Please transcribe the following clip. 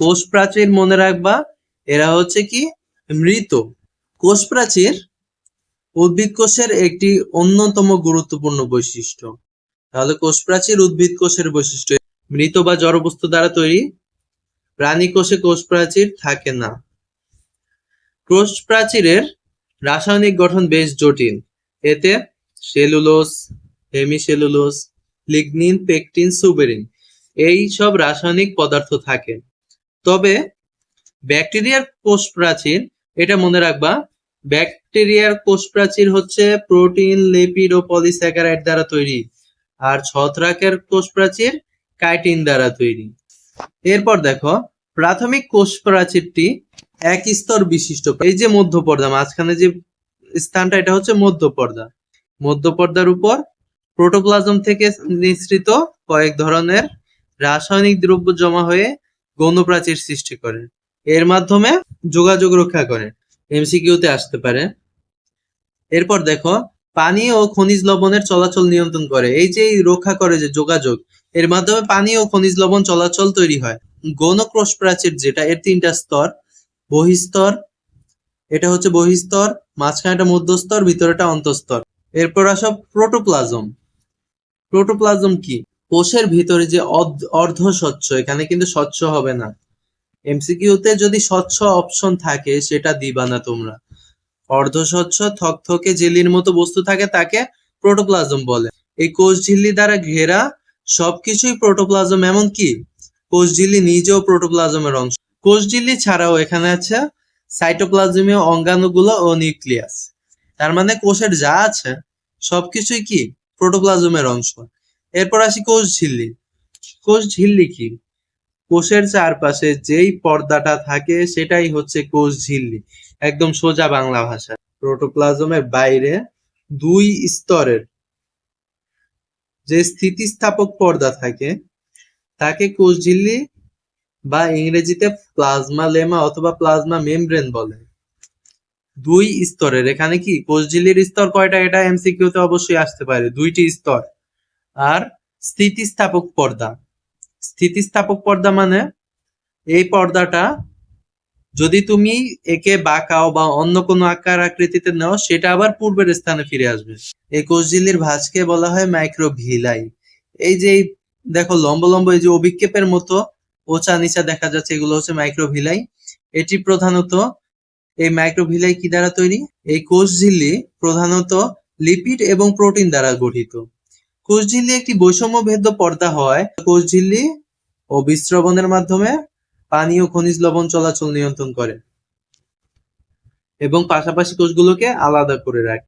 কোষ প্রাচীর মনে রাখবা, এরা হচ্ছে কি? মৃত। কোষ প্রাচীর উদ্ভিদ কোষের একটি অন্যতম গুরুত্বপূর্ণ বৈশিষ্ট্য। তাহলে কোষ প্রাচীর উদ্ভিদ কোষের বৈশিষ্ট্য। মৃত বা জড়বস্তু দ্বারা তৈরি প্রাণী কোষে কোষ প্রাচীর থাকে না। কোষ প্রাচীরের রাসায়নিক গঠন বেশ জটিল। এতে cellulose hemicellulose lignin, pectin, suberin, এই সব রাসায়নিক পদার্থ থাকে। তবে ব্যাকটেরিয়ার কোষ প্রাচীর এটা মনে রাখবা, ব্যাকটেরিয়ার কোষ প্রাচীর হচ্ছে প্রোটিন, লিপিড ও পলিস্যাকারাইড দ্বারা তৈরি, আর ছত্রাকের কোষ প্রাচীর কাইটিন দ্বারা তৈরি। এরপর দেখো, প্রাথমিক কোষ প্রাচীরটি এক স্তর বিশিষ্ট। এই যে মধ্য পর্দা মাঝখানে যে স্থানটা, এটা হচ্ছে মধ্য পর্দা মধ্য পর্দার উপর প্রোটোপ্লাজম থেকে নিঃসৃত কয়েক ধরনের রাসায়নিক দ্রব্য জমা হয়ে গৌণ প্রাচীর সৃষ্টি করে এর মাধ্যমে যোগাযোগ রক্ষা করে এমসিকিউতে আসতে পারে। এরপর দেখো, পানি ও খনিজ লবণের চলাচল নিয়ন্ত্রণ করে। এই যে রক্ষা করে যে যোগাযোগ, এর মাধ্যমে পানি ও খনিজ লবণ চলাচল তৈরি হয়। গৌণ কোষ প্রাচীর যেটা, এর তিনটা স্তর, বহিস্তর, এটা হচ্ছে বহিস্তর মাঝখানেটা মধ্যস্তর ভিতরেটা অন্তঃস্তর। এরপর আসো প্রোটোপ্লাজম। প্রোটোপ্লাজম কি? কোষের ভিতরে যে অর্ধ- স্বচ্ছ, এখানে কিন্তু স্বচ্ছ হবে না। এমসিকিউতে যদি স্বচ্ছ অপশন থাকে, সেটা দিবা না তোমরা। অর্ধ স্বচ্ছ, থকথকে জেলির মতো বস্তু থাকে, তাকে প্রোটোপ্লাজম বলে। এই কোষ ঝিল্লি দ্বারা ঘেরা সবকিছুই প্রোটোপ্লাজম এমন কি কোষ ঝিল্লি নিজেও প্রোটোপ্লাজমের অংশ। কোষ ঝিল্লি ছাড়াও এখানে আছে সাইটোপ্লাজমীয় অঙ্গাণুগুলো ও নিউক্লিয়াস। তার মানে কোষের যা আছে, সবকিছুই কি? প্রোটোপ্লাজমের অংশ। এরপর আসি কোষ ঝিল্লি। কোষ ঝিল্লি কি? কোষের চারপাশে যেই পর্দাটা থাকে, সেটাই হচ্ছে কোষ ঝিল্লি। একদম সোজা বাংলা ভাষা। প্রোটোপ্লাজমের বাইরে দুই স্তরের যে স্থিতিস্থাপক পর্দা থাকে, তাকে কোষ ঝিল্লি বা ইংরেজিতে প্লাজমা লেমা অথবা প্লাজমা মেমব্রেন বলে। দুই স্তরের। এখানে কি? কোষ ঝিল্লির স্তর কয়টা? এটা এমসিকিউ তে অবশ্যই আসতে পারে। দুইটি স্তর। আর স্থিতিস্থাপক পর্দা। স্থিতিস্থাপক পর্দা মানে এই পর্দাটা যদি তুমি একে বাঁকাও বা অন্য কোনো আকার আকৃতিতে নাও, সেটা আবার পূর্বের স্থানে ফিরে আসবে। এই কোষঝিল্লির ভাঁজকে বলা হয় মাইক্রোভিলাই। এই যে দেখো লম্ব লম্ব এই যে অভিক্ষেপের মতো ওচা নিচা দেখা যাচ্ছে, এগুলো হচ্ছে মাইক্রোভিলাই। এটি প্রধানত এই মাইক্রোভিলাই কি দ্বারা তৈরি? এই কোষঝিল্লি প্রধানত লিপিড এবং প্রোটিন দ্বারা গঠিত। কোষঝিল্লি একটি বৈষম্য ভেদ্য পর্দা হয়। কোষঝিল্লি ও বিশ্রবণের মাধ্যমে পানি ও খনিজ লবণ চলাচল নিয়ন্ত্রণ করে এবং পাশাপাশি কোষগুলোকে আলাদা করে রাখে।